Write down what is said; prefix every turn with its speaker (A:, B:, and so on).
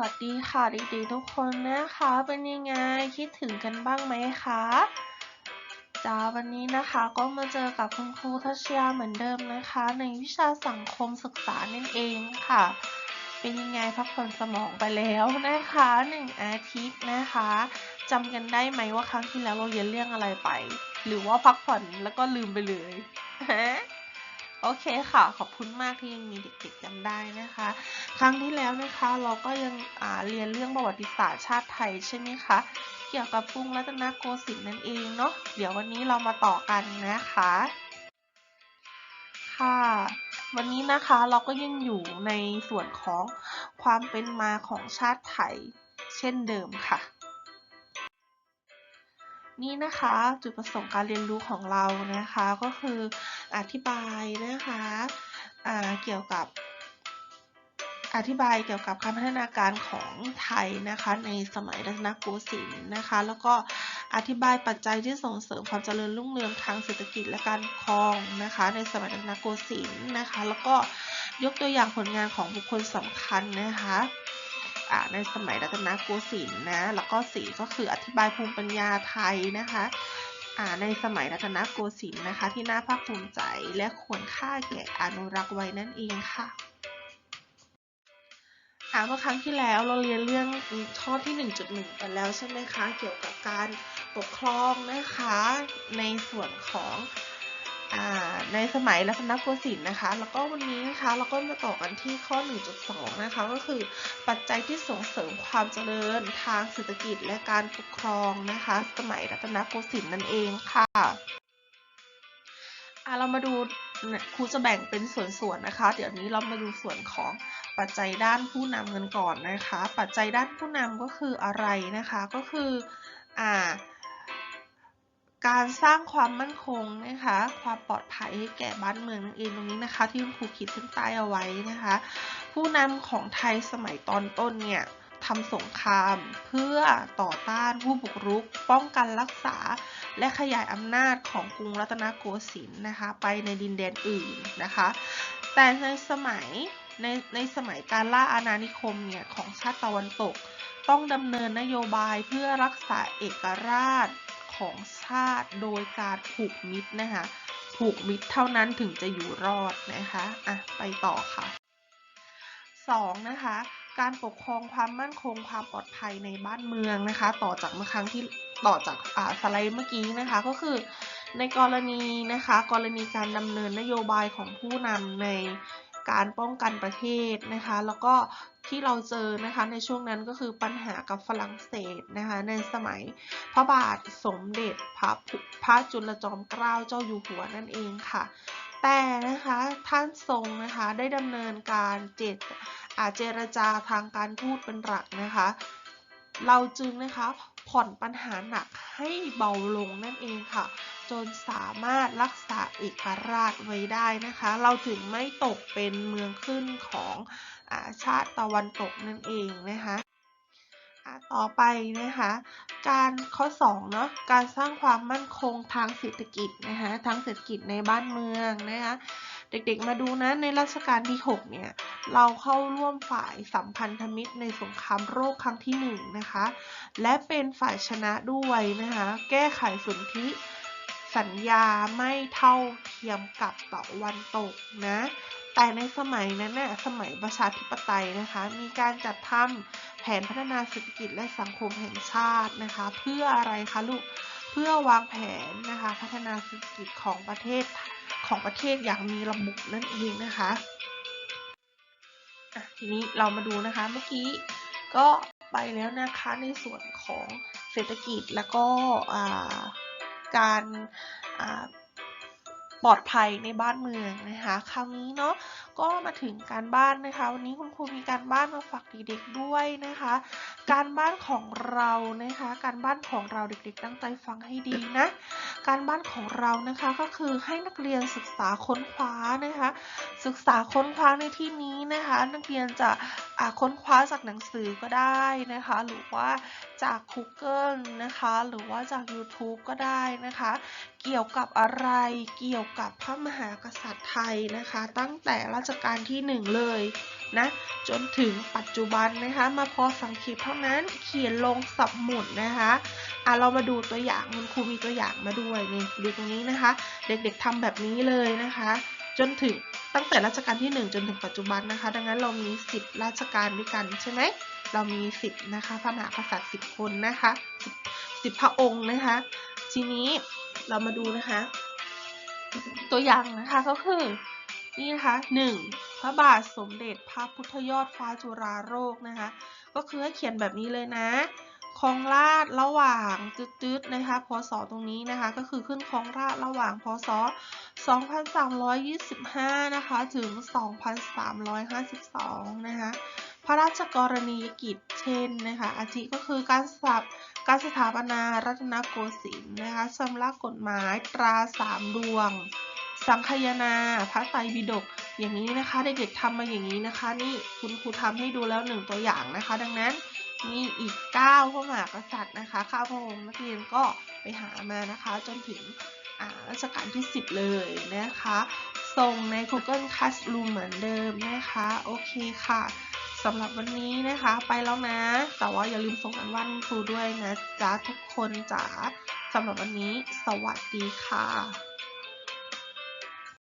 A: วัสดีค่ะเด็กๆทุกคนนะคะ เป็นยังไงคิดถึงกันบ้างไหมคะจ้าวันนี้นะคะก็มาเจอกับคุณครูทัชยาเหมือนเดิมนะคะ ในวิชาสังคมศึกษานั่นเองค่ะ เป็นยังไงพักผ่อนสมองไปแล้วนะคะหนึ่งอาทิตย์นะคะจำกันได้ไหมว่าครั้งที่แล้วเราเรียนเรื่องอะไรไป หรือว่าพักผ่อนแล้วก็ลืมไปเลยฮะ โอเคค่ะขอบคุณมากที่ยังมีเด็กๆจำได้นะคะ ครั้งที่แล้วนะคะเราก็ยังเรียนเรื่องประวัติศาสตร์ชาติไทยใช่ไหมคะเกี่ยวกับกรุงรัตนโกสินทร์นั่นเองเนาะเดี๋ยววันนี้เรามาต่อกันนะคะ ค่ะ วันนี้นะคะเราก็ยังอยู่ในส่วนของความเป็นมาของชาติไทยเช่นเดิมค่ะ นี่นะคะจุดประสงค์การเรียนรู้ของเรานะคะก็คืออธิบายนะคะเกี่ยวกับ อธิบายเกี่ยวกับการพัฒนาการของไทยนะคะในสมัยรัตนโกสินทร์นะคะ แล้วก็อธิบายปัจจัยที่ส่งเสริมความเจริญรุ่งเรืองทางเศรษฐกิจและการครองนะคะ ในสมัยรัตนโกสินทร์นะคะ แล้วก็ยกตัวอย่างผลงานของบุคคลสำคัญนะคะ อ่าในสมัยรัตนโกสินทร์นะ แล้วก็สีก็คืออธิบายภูมิปัญญาไทยนะคะอ่าในสมัยรัตนโกสินทร์นะคะ ที่น่าภาคภูมิใจและควรค่าแก่อนุรักษ์ไว้นั่นเองค่ะอ่าเมื่อครั้งที่แล้วเราเรียนเรื่องข้อที่ 1.1ไปแล้วใช่ไหมคะ เกี่ยวกับการปกครองนะคะ ในส่วนของ ในสมัยรัตนโกสินทร์นะคะ แล้วก็วันนี้นะคะเราก็มาต่อกันที่ข้อ 1.2 นะคะ ก็คือปัจจัยที่ส่งเสริมความเจริญทางเศรษฐกิจและการปกครองนะคะ สมัยรัตนโกสินทร์นั่นเองค่ะอะเรามาดูครูจะแบ่งเป็นส่วนๆนะคะ เดี๋ยวนี้เรามาดูส่วนของปัจจัยด้านผู้นำกันก่อนนะคะ ปัจจัยด้านผู้นำก็คืออะไรนะคะ ก็คืออ่า การสร้างความมั่นคงนะคะ ความปลอดภัยให้แก่บ้านเมืองนั่นเองตรงนี้นะคะ ที่คุณครูขีดเส้นใต้เอาไว้นะคะ ผู้นำของไทยสมัยตอนต้นเนี่ยทำสงครามเพื่อต่อต้านผู้บุกรุก ป้องกันรักษา และขยายอำนาจของกรุงรัตนโกสินทร์นะคะ ไปในดินแดนอื่นนะคะ แต่ในสมัยในในสมัยการล่าอาณานิคมเนี่ยของชาติตะวันตก ต้องดำเนินนโยบายเพื่อรักษาเอกราช ของชาติโดยการผูกมิตรนะคะผูกมิตรเท่านั้นถึงจะอยู่รอดนะคะอะไปต่อค่ะ 2. นะคะการปกครองความมั่นคงความปลอดภัยในบ้านเมืองนะคะ ต่อจากเมื่อครั้งที่ต่อจากอ่าสไลด์เมื่อกี้นะคะก็คือในกรณีนะคะ กรณีการดำเนินนโยบายของผู้นำใน การป้องกันประเทศนะคะ แล้วก็ที่เราเจอนะคะในช่วงนั้นก็คือปัญหากับฝรั่งเศสนะคะในสมัยพระบาทสมเด็จพระพระจุลจอมเกล้าเจ้าอยู่หัวนั่นเองค่ะ แต่นะคะท่านทรงนะคะได้ดำเนินการเจตอาเจรจาทางการทูตเป็นหลักนะคะ เราจึงนะคะผ่อนปัญหาหนักให้เบาลงนั่นเองค่ะ จนสามารถรักษาเอกราชไว้ได้นะคะ เราถึงไม่ตกเป็นเมืองขึ้นของอาชาติตะวันตกนั่นเองนะคะต่อไปนะคะ การข้อ2เนาะการสร้างความมั่นคงทางเศรษฐกิจนะคะทางเศรษฐกิจในบ้านเมืองนะคะ เด็กๆมาดูนะในรัชกาลที่ 6 เนี่ย เราเข้าร่วมฝ่ายสัมพันธมิตรในสงครามโรคครั้งที่ 1 นะคะ และเป็นฝ่ายชนะด้วยนะคะ แก้ไขสนธิสัญญาไม่เท่าเทียมกับตะวันตกนะ แต่ในสมัยนั้นน่ะสมัยประชาธิปไตยนะคะ มีการจัดทำแผนพัฒนาเศรษฐกิจและสังคมแห่งชาตินะคะ เพื่ออะไรคะลูก เพื่อวางแผนนะคะ พัฒนาเศรษฐกิจของประเทศของประเทศอย่างมีระบบนั่นเองนะคะะทีนี้เรามาดูนะคะเมื่อกี้ก็ไปแล้วนะคะในส่วนของเศรษฐกิจแล้วก็การ ปลอดภัยในบ้านเมืองนะคะ คราวนี้เนาะก็มาถึงการบ้านนะคะ วันนี้คุณครูมีการบ้านมาฝากเด็กๆด้วยนะคะ การบ้านของเรานะคะ การบ้านของเราเด็กๆตั้งใจฟังให้ดีนะ การบ้านของเรานะคะก็คือให้นักเรียนศึกษาค้นคว้านะคะศึกษาค้นคว้าในที่นี้นะคะ นักเรียนจะค้นคว้าจากหนังสือก็ได้นะคะ หรือว่าจาก Google นะคะ หรือว่าจาก YouTube ก็ได้นะคะ เกี่ยวกับอะไรเกี่ยวกับพระมหากษัตริย์ไทยนะคะ ตั้งแต่รัชกาลที่หนึ่งเลยนะจนถึงปัจจุบันนะคะมาพอสังเกตเท่านั้นเขียนลงสมุดนะคะอะเรามาดูตัวอย่างคุณครูมีตัวอย่างมาด้วยนี่ดูตรงนี้นะคะ เด็กๆทำแบบนี้เลยนะคะ จนถึงตั้งแต่รัชกาลที่ 1 จนถึงปัจจุบันนะคะ ดังนั้นเรามี 10 ราชการด้วยกันใช่ไหมเรามี 10 นะคะพระมหากษัตริย์ 10 คนนะคะ 10 10 พระองค์นะคะ ทีนี้เรามาดูนะคะ ตัวอย่างนะคะก็คือนี่นะคะหนึ่งพระบาทสมเด็จพระพุทธยอดฟ้าจุฬาโลกนะคะ ก็คือให้เขียนแบบนี้เลยนะ คลองลาดระหว่างตืดๆนะคะพศตรงนี้นะคะ ก็คือขึ้นคลองลาดระหว่างพศ 2325 นะคะ ถึง 2352 นะคะพระราชกรณียกิจเช่นนะคะอาทิก็คือการสถาการสถาปนารัตนโกสินทร์นะคะชำระกฎหมายตราสามดวง สังคยนา พระไตรปิฎกอย่างนี้นะคะเด็กๆทำมาอย่างนี้นะคะ นี่คุณครูทำให้ดูแล้วหนึ่งตัวอย่างนะคะ ดังนั้น มีอีก 9 พระมหากษัตริย์นะคะข้าพระองค์นักเรียนก็ไปหามานะคะ จนถึงอ่ารัชกาลที่ 10 เลยนะคะส่งใน Google Classroom เหมือนเดิมนะคะ โอเคค่ะสำหรับวันนี้นะคะไปแล้วนะ แต่ว่าอย่าลืมส่งกันบ้านคุณครูด้วยนะจ๊ะทุกคนจ๋าสำหรับวันนี้ สวัสดีค่ะ